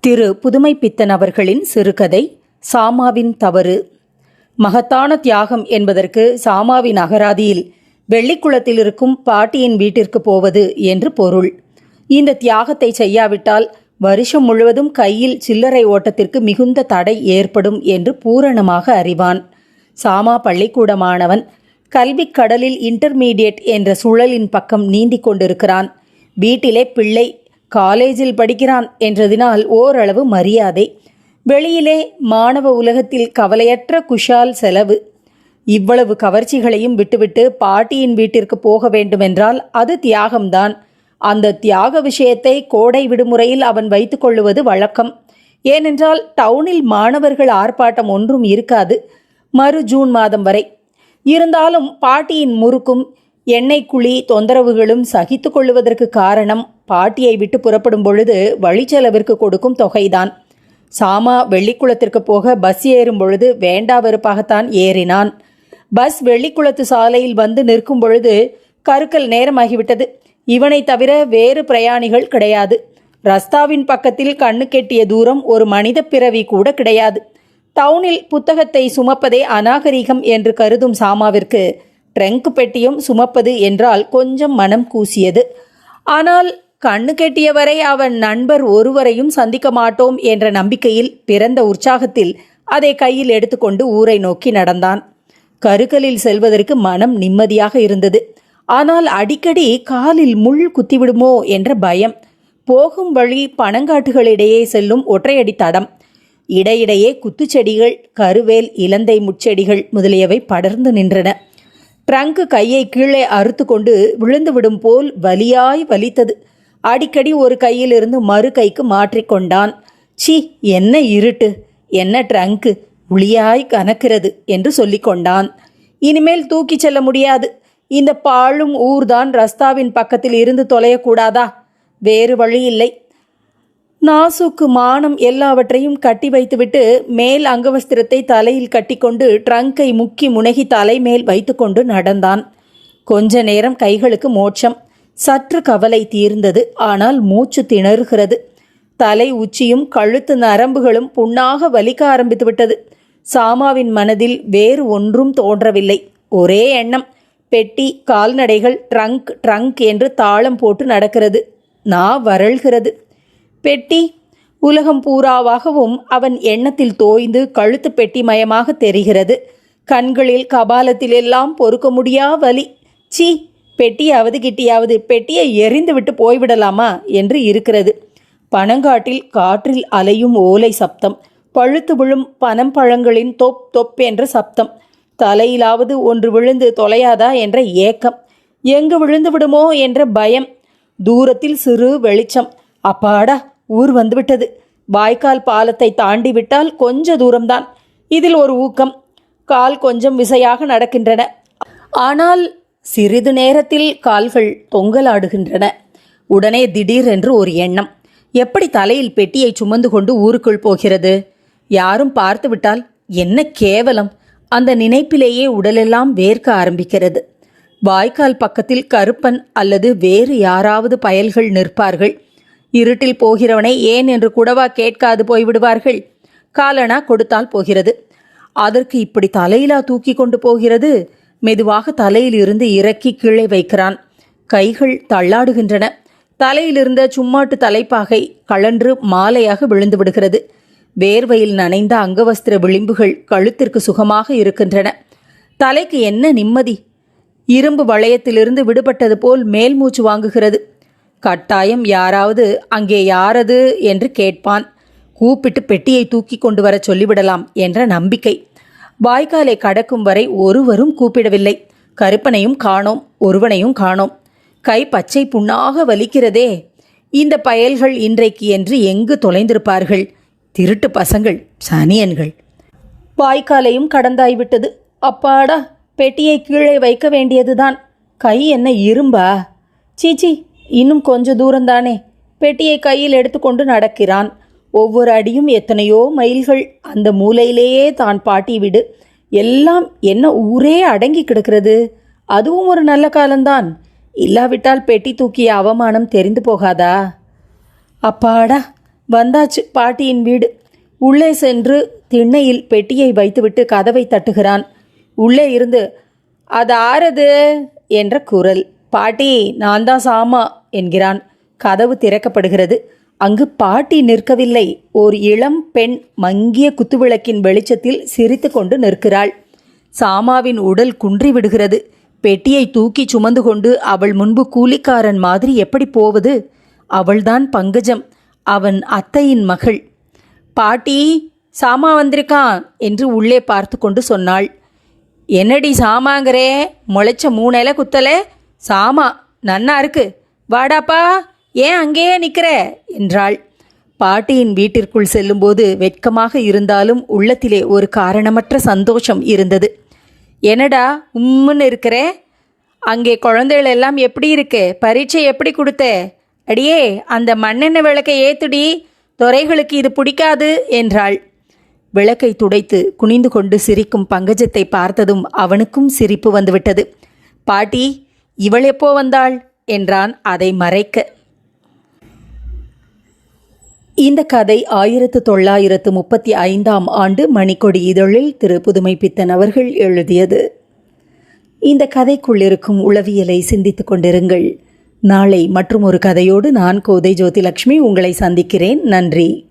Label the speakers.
Speaker 1: திரு புதுமை பித்தன் அவர்களின் சிறுகதை சாமாவின் தவறு. மகத்தான தியாகம் என்பதற்கு சாமாவின் அகராதியில் வெள்ளிக்குளத்தில் இருக்கும் பாட்டியின் வீட்டிற்கு போவது என்று பொருள். இந்த தியாகத்தை செய்யாவிட்டால் வருஷம் முழுவதும் கையில் சில்லறை ஓட்டத்திற்கு மிகுந்த தடை ஏற்படும் என்று பூரணமாக அறிவான். சாமா பள்ளிக்கூட மாணவன் கல்விக் கடலில் இன்டர்மீடியட் என்ற சுழலின் பக்கம் நீந்திக் கொண்டிருக்கிறான். வீட்டிலே பிள்ளை காலேஜில் படிக்கிறான் என்றதினால் ஓரளவு மரியாதை. வெளியிலே மாணவ உலகத்தில் கவலையற்ற குஷால் செலவு. இவ்வளவு கவர்ச்சிகளையும் விட்டுவிட்டு பாட்டியின் வீட்டிற்கு போக வேண்டுமென்றால் அது தியாகம்தான். அந்த தியாக விஷயத்தை கோடை விடுமுறையில் அவன் வைத்துக்கொள்ளுவது வழக்கம். ஏனென்றால் டவுனில் மாணவர்கள் ஆர்ப்பாட்டம் ஒன்றும் இருக்காது. மறு ஜூன் மாதம் வரை. இருந்தாலும் பாட்டியின் முறுக்கும் எண்ணெய் குழி தொந்தரவுகளும் சகித்து காரணம் பாட்டியை விட்டு புறப்படும் பொழுது வழிச்செலவிற்கு கொடுக்கும் தொகைதான். சாமா வெள்ளிக்குளத்திற்கு போக பஸ் ஏறும் பொழுது வேண்டா வெறுப்பாகத்தான் ஏறினான். பஸ் வெள்ளிக்குளத்து சாலையில் வந்து நிற்கும் பொழுது கருக்கல் நேரமாகிவிட்டது. இவனை தவிர வேறு பிரயாணிகள் கிடையாது. ரஸ்தாவின் பக்கத்தில் கண்ணு கெட்டிய தூரம் ஒரு மனித பிறவி கூட கிடையாது. டவுனில் புத்தகத்தை சுமப்பதே அநாகரிகம் என்று கருதும் சாமாவிற்கு ட்ரங்க் பெட்டியும் சுமப்பது என்றால் கொஞ்சம் மனம் கூசியது. ஆனால் கண்ணு கெட்டியவரை அவன் நண்பர் ஒருவரையும் சந்திக்க மாட்டோம் என்ற நம்பிக்கையில் பிறந்த உற்சாகத்தில் அதை கையில் எடுத்துக்கொண்டு ஊரை நோக்கி நடந்தான். கருக்கலில் செல்வதற்கு மனம் நிம்மதியாக இருந்தது. ஆனால் அடிக்கடி காலில் முள் குத்திவிடுமோ என்ற பயம். போகும் வழி பனங்காட்டுகளிடையே செல்லும் ஒற்றையடி தடம். இடையிடையே குத்துச்செடிகள் கருவேல் இலந்தை முட்செடிகள் முதலியவை படர்ந்து நின்றன. ட்ரங்கு கையை கீழே அறுத்து கொண்டு விழுந்துவிடும் போல் வலியாய் வலித்தது. அடிக்கடி ஒரு கையிலிருந்து மறு கைக்கு மாற்றிக்கொண்டான் சி என்ன இருட்டு. என்ன ட்ரங்கு. உளியாய் கனக்கிறது என்று சொல்லிக்கொண்டான் இனிமேல் தூக்கிச் செல்ல முடியாது. இந்த பாழும் ஊர்தான் ரஸ்தாவின் பக்கத்தில் இருந்து தொலையக்கூடாதா? வேறு வழி இல்லை. நாசுக்கு மானம் எல்லாவற்றையும் கட்டி வைத்துவிட்டு மேல் அங்கவஸ்திரத்தை தலையில் கட்டிக்கொண்டு ட்ரங்கை முக்கி முனகி தலைமேல் வைத்துக்கொண்டு நடந்தான். கொஞ்ச நேரம் கைகளுக்கு மோட்சம். சற்று கவலை தீர்ந்தது. ஆனால் மூச்சு திணறுகிறது. தலை உச்சியும் கழுத்து நரம்புகளும் புண்ணாக வலிக்க ஆரம்பித்து விட்டது. சாமாவின் மனதில் வேறு ஒன்றும் தோன்றவில்லை. ஒரே எண்ணம். பெட்டி கால்நடைகள் ட்ரங்க் ட்ரங்க் என்று தாளம் போட்டு நடக்கிறது. நா வரல்கிறது. பெட்டி உலகம் பூராவாகவும் அவன் எண்ணத்தில் தோய்ந்து கழுத்து பெட்டி மயமாக தெரிகிறது. கண்களில் கபாலத்தில் எல்லாம் பொறுக்க முடியா வலி. சீ பெட்டியாவது கிட்டியாவது பெட்டியை எரிந்து விட்டு போய்விடலாமா என்று இருக்கிறது. பனங்காட்டில் காற்றில் அலையும் ஓலை சப்தம். பழுத்து விழும் பனம் பழங்களின் தொப் தொப் என்ற சப்தம். தலையிலாவது ஒன்று விழுந்து தொலையாதா என்ற ஏக்கம். எங்கு விழுந்து விடுமோ என்ற பயம். தூரத்தில் சிறு வெளிச்சம். அப்பாடா ஊர் வந்துவிட்டது. வாய்க்கால் பாலத்தை தாண்டி விட்டால் கொஞ்ச தூரம்தான். இதில் ஒரு ஊக்கம். கால் கொஞ்சம் விசையாக நடக்கின்றன. ஆனால் சிறிது நேரத்தில் கால்கள் தொங்கலாடுகின்றன. உடனே திடீரென்று ஒரு எண்ணம். எப்படி தலையில் பெட்டியை சுமந்து கொண்டு ஊருக்குள் போகிறது? யாரும் பார்த்துவிட்டால் என்ன கேவலம்? அந்த நினைப்பிலேயே உடலெல்லாம் வேர்க்க ஆரம்பிக்கிறது. வாய்க்கால் பக்கத்தில் கருப்பன் அல்லது வேறு யாராவது பயல்கள் நிற்பார்கள். இருட்டில் போகிறவனை ஏன் என்று கூடவா கேட்காது போய்விடுவார்கள்? காலனா கொடுத்தால் போகிறது. அதற்கு இப்படி தலையிலா தூக்கி கொண்டு போகிறது? மெதுவாக தலையிலிருந்து இறக்கி கீழே வைக்கிறான். கைகள் தள்ளாடுகின்றன. தலையிலிருந்த சும்மாட்டு தலைப்பாகை கழன்று மாலையாக விழுந்து விடுகிறது வேர்வையில் நனைந்த அங்கவஸ்திர விளிம்புகள் கழுத்திற்கு சுகமாக இருக்கின்றன. தலைக்கு என்ன நிம்மதி? இரும்பு வளையத்திலிருந்து விடுபட்டது போல் மேல் மூச்சு வாங்குகிறது. கட்டாயம் யாராவது அங்கே யாரது என்று கேட்பான். கூப்பிட்டு பெட்டியை தூக்கி கொண்டு வர சொல்லிவிடலாம் என்ற நம்பிக்கை. வாய்க்காலை கடக்கும் வரை ஒருவரும் கூப்பிடவில்லை. கருப்பனையும் காணோம் ஒருவனையும் காணோம். கை பச்சை புண்ணாக வலிக்கிறதே. இந்த பயல்கள் இன்றைக்கு என்று எங்கு தொலைந்திருப்பார்கள்? திருட்டு பசங்கள் சனியன்கள். வாய்க்காலையும் கடந்தாய்விட்டது. அப்பாடா பெட்டியை கீழே வைக்க வேண்டியதுதான். கை என்ன இரும்பா? சீச்சி இன்னும் கொஞ்ச தூரம்தானே. பெட்டியை கையில் எடுத்துக்கொண்டு நடக்கிறான். ஒவ்வொரு அடியும் எத்தனையோ மைல்கள். அந்த மூலையிலேயே தான் பாட்டி விடு. எல்லாம் என்ன ஊரே அடங்கி கிடக்கிறது? அதுவும் ஒரு நல்ல காலம்தான். இல்லாவிட்டால் பெட்டி தூக்கிய அவமானம் தெரிந்து போகாதா? அப்பாடா வந்தாச்சு பாட்டியின் வீடு. உள்ளே சென்று திண்ணையில் பெட்டியை வைத்துவிட்டு கதவை தட்டுகிறான். உள்ளே இருந்து அது ஆறது? என்ற குரல். பாட்டி நான் தான் சாமா என்கிறான். கதவு திறக்கப்படுகிறது. அங்கு பாட்டி நிற்கவில்லை. ஓர் இளம் பெண் மங்கிய குத்துவிளக்கின் வெளிச்சத்தில் சிரித்து கொண்டு நிற்கிறாள். சாமாவின் உடல் குன்றி விடுகிறது பெட்டியை தூக்கி சுமந்து கொண்டு அவள் முன்பு கூலிக்காரன் மாதிரி எப்படி போவது? அவள்தான் பங்கஜம். அவன் அத்தையின் மகள். பாட்டி சாமா வந்திருக்கான் என்று உள்ளே பார்த்து கொண்டு சொன்னாள். என்னடி சாமாங்கிறே? முளைச்ச மூணையில குத்தலே? சாமா நன்னா இருக்கு. வாடாப்பா. ஏன் அங்கேயே நிற்கிற என்றாள். பாட்டியின் வீட்டிற்குள் செல்லும்போது வெட்கமாக இருந்தாலும் உள்ளத்திலே ஒரு காரணமற்ற சந்தோஷம் இருந்தது. என்னடா உம்முன்னு இருக்கிறே? அங்கே குழந்தைகள் எல்லாம் எப்படி இருக்கு? பரீட்சை எப்படி கொடுத்த? அடியே அந்த மண்ணெண்ணெய் விளக்கை ஏத்துடி. துறைகளுக்கு இது பிடிக்காது என்றாள். விளக்கை துடைத்து குனிந்து கொண்டு சிரிக்கும் பங்கஜத்தை பார்த்ததும் அவனுக்கும் சிரிப்பு வந்துவிட்டது. பாட்டி இவள் எப்போ வந்தாள்? என்றான் அதை மறைக்க. இந்த கதை ஆயிரத்து தொள்ளாயிரத்து முப்பத்தி ஐந்தாம் ஆண்டு மணிக்கொடி இதழில் திரு புதுமை பித்தன் அவர்கள் எழுதியது. இந்த கதைக்குள்ளிருக்கும் உளவியலை சிந்தித்துக் கொண்டிருங்கள். நாளை மற்றும் ஒரு கதையோடு நான் கோதை ஜோதிலட்சுமி உங்களை சந்திக்கிறேன். நன்றி.